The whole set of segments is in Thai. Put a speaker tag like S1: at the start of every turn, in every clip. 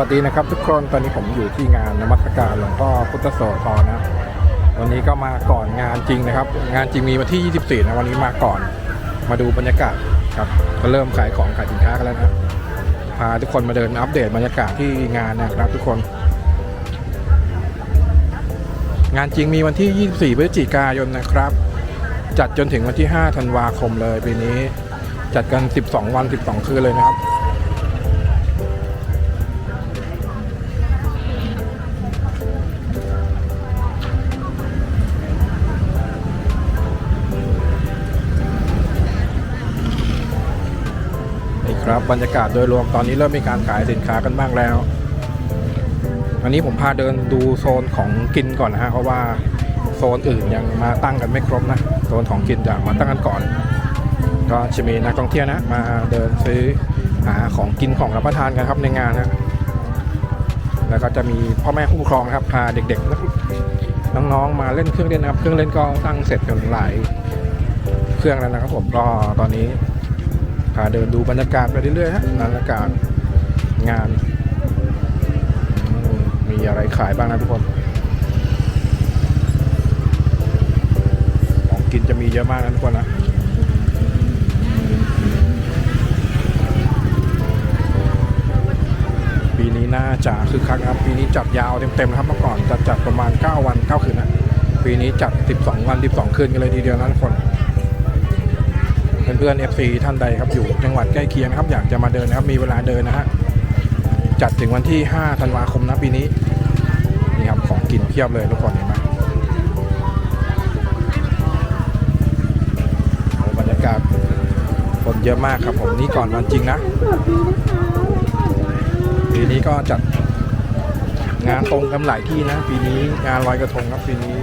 S1: วัสดีนะครับทุกคนตอนนี้ผมอยู่ที่งานนมัสการหลวงพ่อพุทธโสธรนะวันนี้ก็มาก่อนงานจริงนะครับ งานจริงมีวันที่ 24 นะวันนี้มาก่อนมาดูบรรยากาศครับก็เริ่มขายของขายสินค้ากันแล้วนะพาทุกคนมาเดินอัปเดตบรรยากาศที่งานนะครับ ทุกคน งานจริงมีวันที่ 24 พฤศจิกายนนะครับ จัดจนถึงวันที่ 5 ธันวาคมเลยปีนี้ จัดกัน 12 วัน 12 คืนเลยนะครับ ครับบรรยากาศโดยรวมตอนนี้เริ่มมีการขายสินค้ากันบ้างแล้ววันนี้ผมพาเดินดูโซนของกินก่อนนะฮะเพราะว่าโซนอื่นยังมาตั้งกันไม่ครบนะโซนของกินจะมาตั้งกันก่อน ก็จะมีนักท่องเที่ยวนะ มาเดินซื้อหาของกินของรับประทานกันครับในงานนะแล้วก็จะมีพ่อแม่ผู้ปกครองครับพาเด็กๆน้องๆมาเล่นเครื่องเล่นนะครับ เครื่องเล่นก็ตั้งเสร็จกันหลายเครื่องแล้วนะครับผมก็ตอนนี้าเดินดูบรรยากาศไปเรื่อยๆฮะบรรยากาศงาน มีอะไรขายบ้างนะทุกคน ของกินจะมีเยอะมากนะทุกคนนะปีนี้น่าจะคือคักนะครับ ปีนี้จัดยาวเต็มๆนะครับเมื่อก่อนจะจัดประมาณ 9 วัน 9 คืนนะ ปีนี้จัด 12 วัน 12 คืนกันเลยทีเดียวนะทุกคน เพื่อนๆ FC ท่านใดครับอยู่จังหวัดใกล้เคียงนะครับอยากจะมาเดินนะครับมีเวลาเดินนะฮะจัดถึงวันที่ 5 ธันวาคมนะปีนี้นี่ครับของกินเพียบเลยทุกคนเห็นไหมบรรยากาศคนเยอะมากครับผมนี่ก่อนวันจริงนะปีนี้ก็จัดงานตรงกันหลายที่นะ ปีนี้งานลอยกระทงครับปีนี้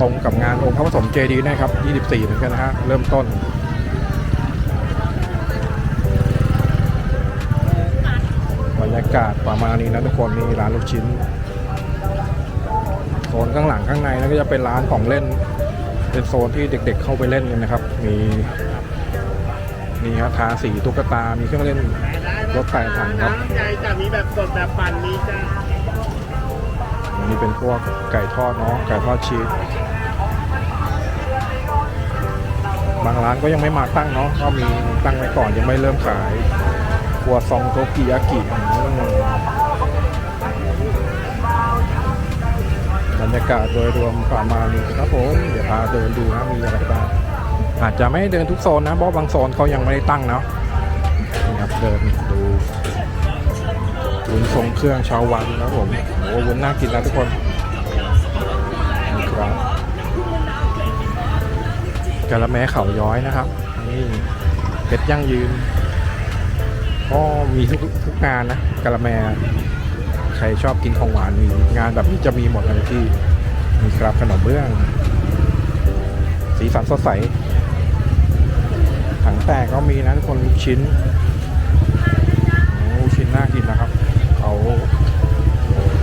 S1: ตรงกับงานองค์พระผสมเจดีย์นะครับ 24 เหมือนกันนะฮะ เริ่มต้น บรรยากาศประมาณนี้นะทุกคนนี่ร้านลูกชิ้นโซนข้างหลังข้างในนั่นก็จะเป็นร้านของเล่น เป็นโซนที่เด็กๆเข้าไปเล่นกันนะครับ มีมีครับทาสีตุ๊กตา มีเครื่องเล่นรถไฟถังครับ
S2: น้ำใจจะมีแบบสดแบบปั่นมีจ้า
S1: อันนี้เป็นพวกไก่ทอดเนาะไก่ทอดชีสบางร้านก็ยังไม่มาตั้งเนาะก็มีตั้งไว้ก่อนยังไม่เริ่มขายค รัวซองโตกิยากิบรรยากาศโดยรวมประมาณนี้ครับผม เดี๋ยวพาเดินดูนะมีอะไรบ้างอาจจะไม่เดินทุกโซนนะเพราะบางโซนเขายังไม่ได้ตั้งเนาะนี่ครับเดินดูวุ้นทรงเครื่องชาววังนะครับผมโอ้วุ้นน่ากินนะทุกคนนี่ครับกะละแม้เขาย้อยนะครับนี่เป็ดยั่งยืน ก็มีทุกทุกงานนะกะละแมใครชอบกินของหวานมีงานแบบนี้จะมีหมดเลยที่มีครับขนมเบื้อง สีสันสดใสถังแตกก็มีนะทุกคนลูกชิ้นลูกชิ้นน่ากินนะครับเขา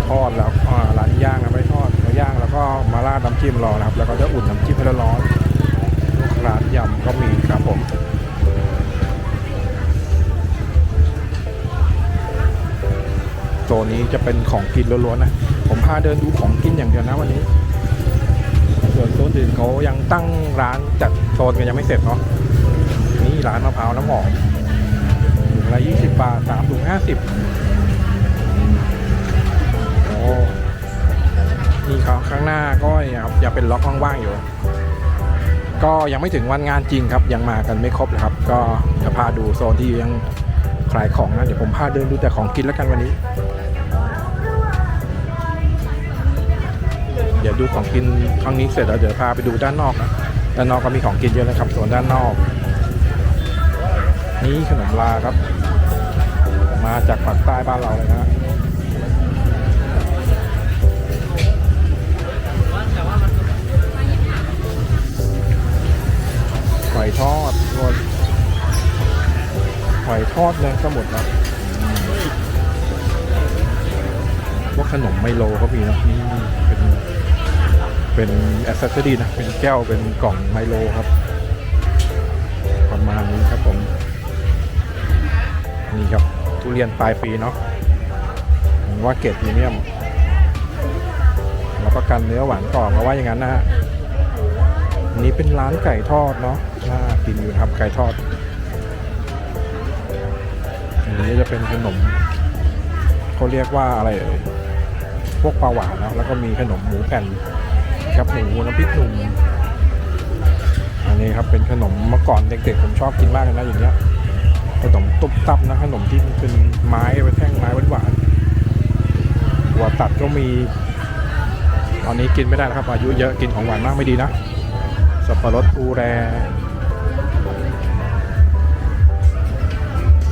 S1: ทอดแล้วร้านย่างนะไม่ทอดมาย่างแล้วก็มาราดน้ำจิ้มรอนะครับ แล้วก็จะอุ่นน้ำจิ้มให้ร้อน นนี้จะเป็นของกินล้วนๆนะ ผมพาเดินดูของกินอย่างเดียวนะวันนี้ ส่วนโซนอื่นเขายังตั้งร้านจัดโซนกันยังไม่เสร็จเนาะ นี่ร้านมะพร้าวน้ำหอมถุงละยี่สิบบาทสามถุงห้าสิบโอ้นี่เขาข้างหน้าก็ยังยังเป็นล็อกว่างๆอยู่ ก็ยังไม่ถึงวันงานจริงครับ ยังมากันไม่ครบเลยครับ ก็จะพาดูโซนที่ยังขายของนะเดี๋ยวผมพาเดินดูแต่ของกินแล้วกันวันนี้ ยวดูของกินครั้งนี้เสร็จแล้วเดี๋ยวพาไปดูด้านนอกนะด้านนอกก็มีของกินเยอะนะครับส่วนด้านนอก นี่ขนมลาครับ มาจากปากใต้บ้านเราเลยนะหอยทอดทุกคนหอยทอดเนื้อสมุนนะพวกขนมไมโลก็มีนะนี่ เป็นแอสเซสซอรีนะ เป็นแก้วเป็นกล่องไมโลครับ ประมาณนี้ครับผม นี่ครับ ทุเรียนปลายปีเนาะว่าเกรดพรีเมียมรับประกันเนื้อหวานกรอบเพราว่าอย่างนั้นนะฮะนี้เป็นร้านไก่ทอดเนาะน่ากินอยู่ครับไก่ทอด อันนี้จะเป็นขนมเขาเรียกว่าอะไรเอ่ยพวกปลาหวานนะแล้วก็มีขนมหมูแผ่น ครับหมูน้ำพริกหนุ่มอันนี้ครับเป็นขนมเมื่อก่อนเด็กๆผมชอบกินมากเลยนะอย่างเงี้ยขนมตุ๊บตับนะขนมที่เป็นไม้เป็นแท่งไม้หวานๆหัวตัดก็มี ตอนนี้กินไม่ได้แล้วครับ อายุเยอะกินของหวานมากไม่ดีนะสับปะรดอูแร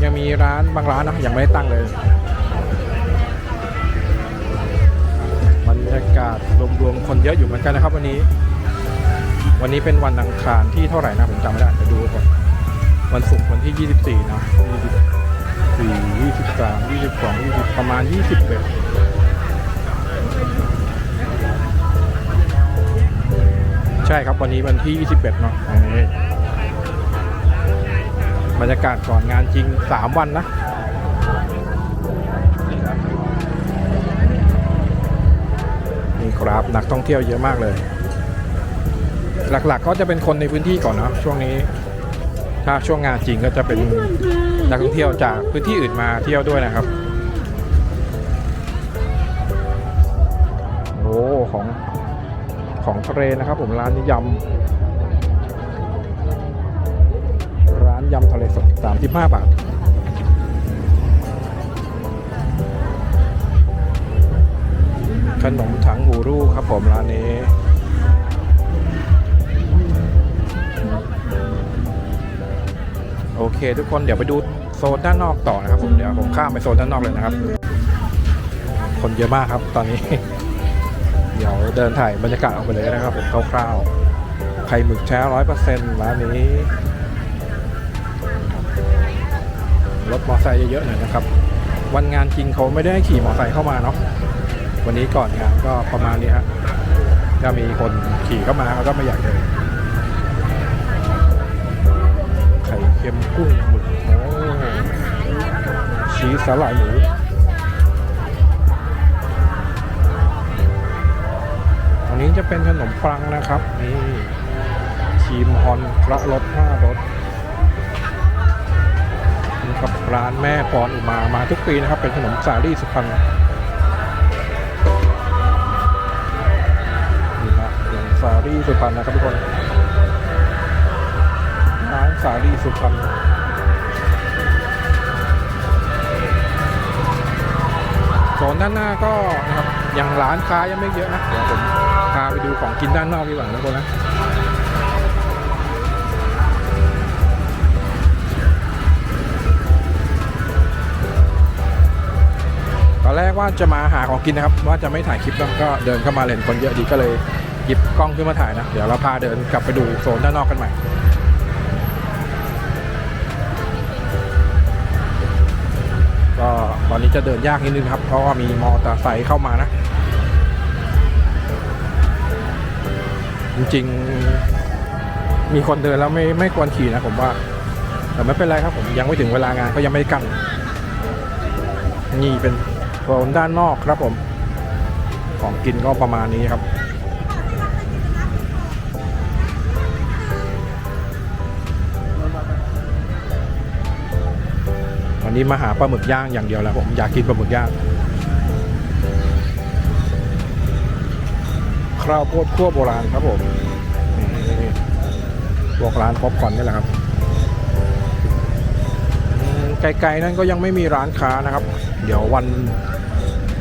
S1: ยังมีร้านบางร้านนะยังไม่ได้ตั้งเลย ยากาศรวมๆคนเยอะอยู่เหมือนกันนะครับวันนี้ วันนี้เป็นวันอังคารที่เท่าไหร่นะผมจำไม่ได้ไปดูก่อนวันศุกร์วันที่ 24 นะ 24 23 22 20 ประมาณ 20เลยใช่ครับวันนี้วันที่ 21 เนาะบรรยากาศก่อนงานจริง 3 วันนะ หนักท่องเที่ยวเยอะมากเลย หลักๆก็จะเป็นคนในพื้นที่ก่อนเนาะช่วงนี้ ถ้าช่วงงานจริงก็จะเป็นนักท่องเที่ยวจากพื้นที่อื่นมาเที่ยวด้วยนะครับโอ้ของของทะเลนะครับ ผมร้านนี้ยำร้านยำทะเลสด35บาท ขนมถังหูรูครับผมร้านนี้ โอเคทุกคนเดี๋ยวไปดูโซนด้านนอกต่อนะครับผมเดี๋ยวผมข้ามไปโซนด้านนอกเลยนะครับ คนเยอะมากครับตอนนี้ เดี๋ยวเดินถ่ายบรรยากาศออกไปเลยนะครับผมคร่าวๆไข่หมึกแท้ร้อยเปอร์เซ็นต์ร้านนี้รถมอเตอร์ไซค์เยอะๆหน่อยนะครับ วันงานจริงเขาไม่ได้ให้ขี่มอเตอร์ไซค์เข้ามาเนาะ วันนี้ก่อนงานก็ประมาณนี้ฮะถ้ามีคนขี่เข้ามาเขาก็ไม่อยากเลยไข่เค็มกุ้งหมึกโอ้ชีสสาหร่ายหมูอันนี้จะเป็นขนมปังนะครับนี่ชีมฮอนพระรสห้ารสนี่ครับร้านแม่ปอนอุมามาทุกปีนะครับ เป็นขนมสาลี่สุพรรณ ขนมสาลี่สุพรรณนะครับทุกคนร้านสาลีสุพรรณโซนด้านหน้าก็นะครับยังร้านค้ายังไม่เยอะนะเดี๋ยวผมพาไปดูของกินด้านนอกดีกว่านะทุกคนนะตอนแรกว่าจะมาหาของกินนะครับ ว่าจะไม่ถ่ายคลิปแล้วก็เดินเข้ามาเล่นคนเยอะดีก็เลย ยิบกล้องขึ้นมาถ่ายนะ เดี๋ยวเราพาเดินกลับไปดูโซนด้านนอกกันใหม่ก็ตอนนี้จะเดินยากนิดนึงครับ เพราะว่ามีมอเตอร์ไซค์เข้ามานะ จริงๆ มีคนเดินแล้วไม่ไม่ควรขี่นะผมว่า แต่ไม่เป็นไรครับผมยังไม่ถึงเวลางานก็ยังไม่กัน นี่เป็นโซนด้านนอกครับผม ของกินก็ประมาณนี้ครับ วันนี้มาหาปลาหมึกย่างอย่างเดียวแล้วผมอยากกินปลาหมึกย่างข้าวโพดคั่วโบราณครับผมพวกร้านป๊อปคอนนี่แหละครับไกลๆนั่นก็ยังไม่มีร้านค้านะครับ เดี๋ยววัน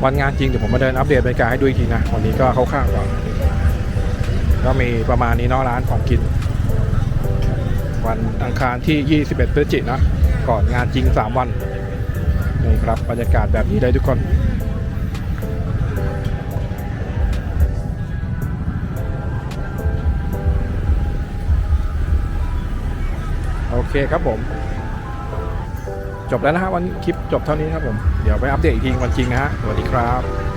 S1: วันงานจริงเดี๋ยวผมมาเดินอัปเดตบรรยากาศให้ดูอีกทีนะวันนี้ก็เข้าข้างก่อนก็มีประมาณนี้เนาะร้านของกิน วันอังคารที่ 21พฤศจิกายนนะ ก่อนงานจริง 3 วันนี่ครับบรรยากาศแบบนี้เลยทุกคนโอเคครับผม จบแล้วนะฮะวันคลิปจบเท่านี้ครับผม เดี๋ยวไปอัปเดตอีกทีวันจริงนะฮะสวัสดีครับ